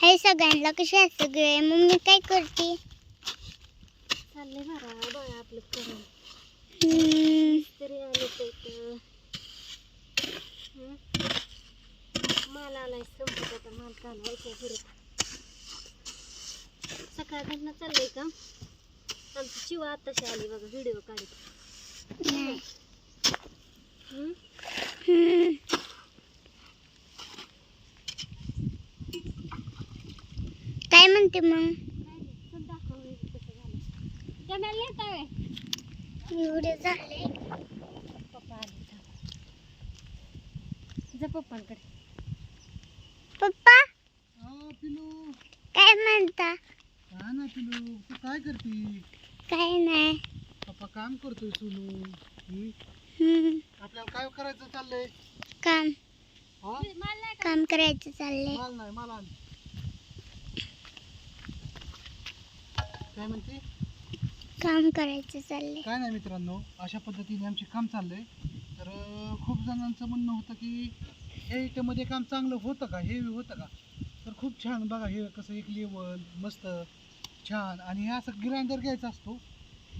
हे सगळ्यांना कसे आहेत सगळे मम्मी काय करते चाललंय बघा आपलं करून तरी आले ते इथं. हं? माल आलाय संपत आता माल चालवायचा चाललंय का आमची चिवा आत्ताशी आली बघा व्हिडिओ काढत. हं? हम्म. म्हणते मग. एवढे झाले. पप्पा? पप्पांकडे पिलू. काय म्हणता? काय ना पिलू. तू काय करते? काय नाही. पप्पा काम करतोय सोनू. आपल्याला काय करायचं चाललंय? काम. हा? काम करायचं चाललंय. माल नाही माल आण. काय म्हणते? काम करायचं चाललंय. काय नाही मित्रांनो अशा पद्धतीने आमचे काम चाललंय. तर अं, खूप जणांचं म्हणणं होतं की हे याच्यामध्ये काम चांगलं होतं का? हे होतं का? तर खूप छान बघा हे कसं एक लेवल मस्त छान. आणि हे असं ग्राइंडर घ्यायचा असतो.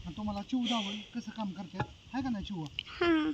आणि तुम्हाला चिव दावल कसं काम करतात? आहे का नाही चिव हां.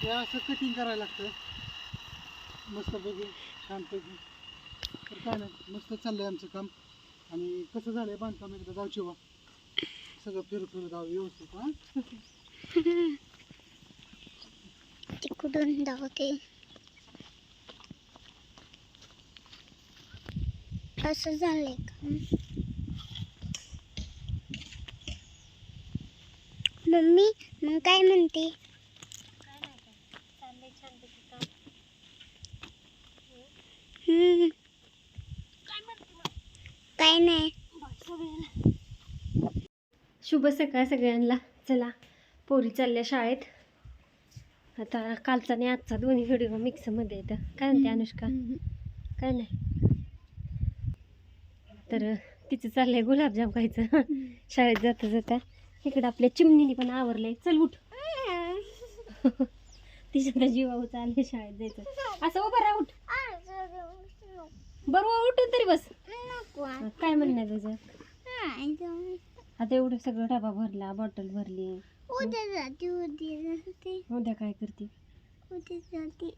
हे असं कटिंग करायला लागतं मस्त बघू छानपैकी. तर काय नाही मस्त चाललंय आमचं काम. आणि कसं झालं आहे बांधकाम एकदा जाऊची वा सगळं फिरू फिरू जाऊ व्यवस्थित हा? तिकडून धावते? असं झालंय का? मम्मी मग काय म्हणते काय नाही काय चाललंय छानपैकी काम हम्म, काय नाही. शुभ सकाळ सगळ्यांना. चला पोरी चालल्या शाळेत. आता कालचा आणि आजचा दोन्ही व्हिडिओ मिक्समध्ये येतं काय म्हणते अनुष्का? काय नाही. तर तिचं चाललंय गुलाबजाम खायचं. शाळेत जाता जाता. इकडं आपल्या चिमणीने पण आवरलंय. चल उठ. तिच्या जीवावर चाललंय शाळेत जायचं. असं उभं राहा उठ. बरोबर उठून तरी बस. नको काय म्हणणं तुझं. आता एवढं सगळं डबा भरला बॉटल भरली. उद्या जाते उद्या जाते. उद्या काय करते? उद्या जाते.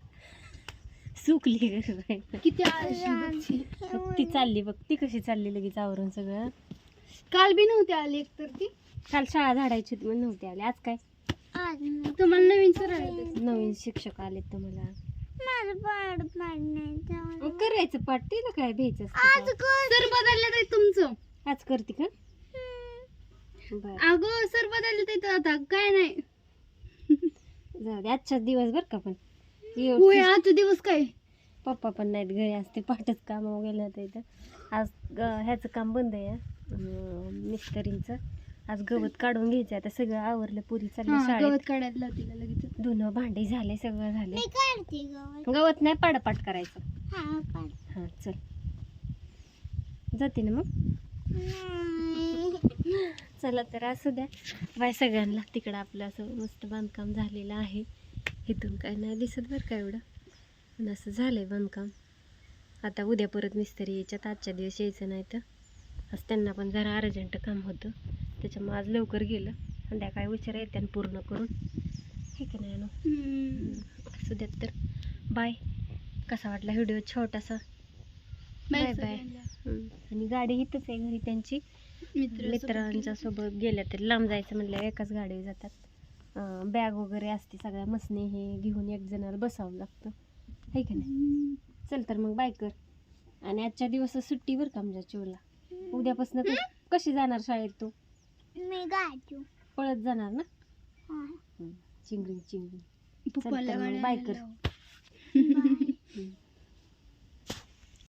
सुकली. किती ती. चालली बघ ती कशी चालली लगेच आवरून सगळं. काल बी नव्हते आले एक तर ती. काल शाळा झाडायची होती म्हणून नव्हते आले. आज काय? आज तुम्हाला नवीन सर नवीन शिक्षक आले तुम्हाला. माझं पाड पाडण्याचं मग करायचं पाठ तिला काय भ्यायचं असतं आज का? सर बदलले तर तुमचं. आज करते का? बर. अगं सर बदलले तर आता काय नाही. जाऊ दे आजचाच दिवस बर का पण. होय आजचा दिवस काय? पप्पा पण नाहीत घरी असते पाठच काम होतं इथं. आज ग- ह्याचं काम बंद आहे अं, मिस्टरींचं. आज गवत काढून घ्यायचं आता सगळं आवरलं पुरी चालली शाळेत. गवत काढायला तिला लगेच? धुणं भांडी झाले सगळं झाले. मी काढते गवत. गवत नाही पाडापाट करायचं. हा काढ हां चल. जाते ना मग? चला तर असू द्या. बाय सगळ्यांना. तिकडं आपलं असं मस्त बांधकाम झालेलं आहे. इथून काय नाही दिसत बरं का एवढं. पण असं झालं आहे बांधकाम. आता उद्या परत मिस्त्री यायच्यात आजच्या दिवस यायचं नाही तर. आज त्यांना पण जरा अर्जंट काम होतं. त्याच्यामुळे आज लवकर गेलं. संध्याकाळी उशिरा येते पूर्ण करून. हे का नाही ना असू द्यात तर. बाय. कसा वाटला व्हिडिओ? छोटासा? Bye bye. आणि गाडी इथंच आहे घरी त्यांची. मित्रांच्या सोबत गेल्या तरी लांब जायचं म्हणलं एकाच गाडीवर जातात. बॅग वगैरे असते सगळ्या मसने हे घेऊन एक जणाला बसावं लागतं. आहे का नाही? चल तर मग बाय कर. आणि आजच्या दिवस सुट्टी बरं का आमच्या चिवला उद्यापासून कशी जाणार शाळेत तू? मी गाजू. पळत जाणार ना? चिंगरी चिंगरिंग बाय कर.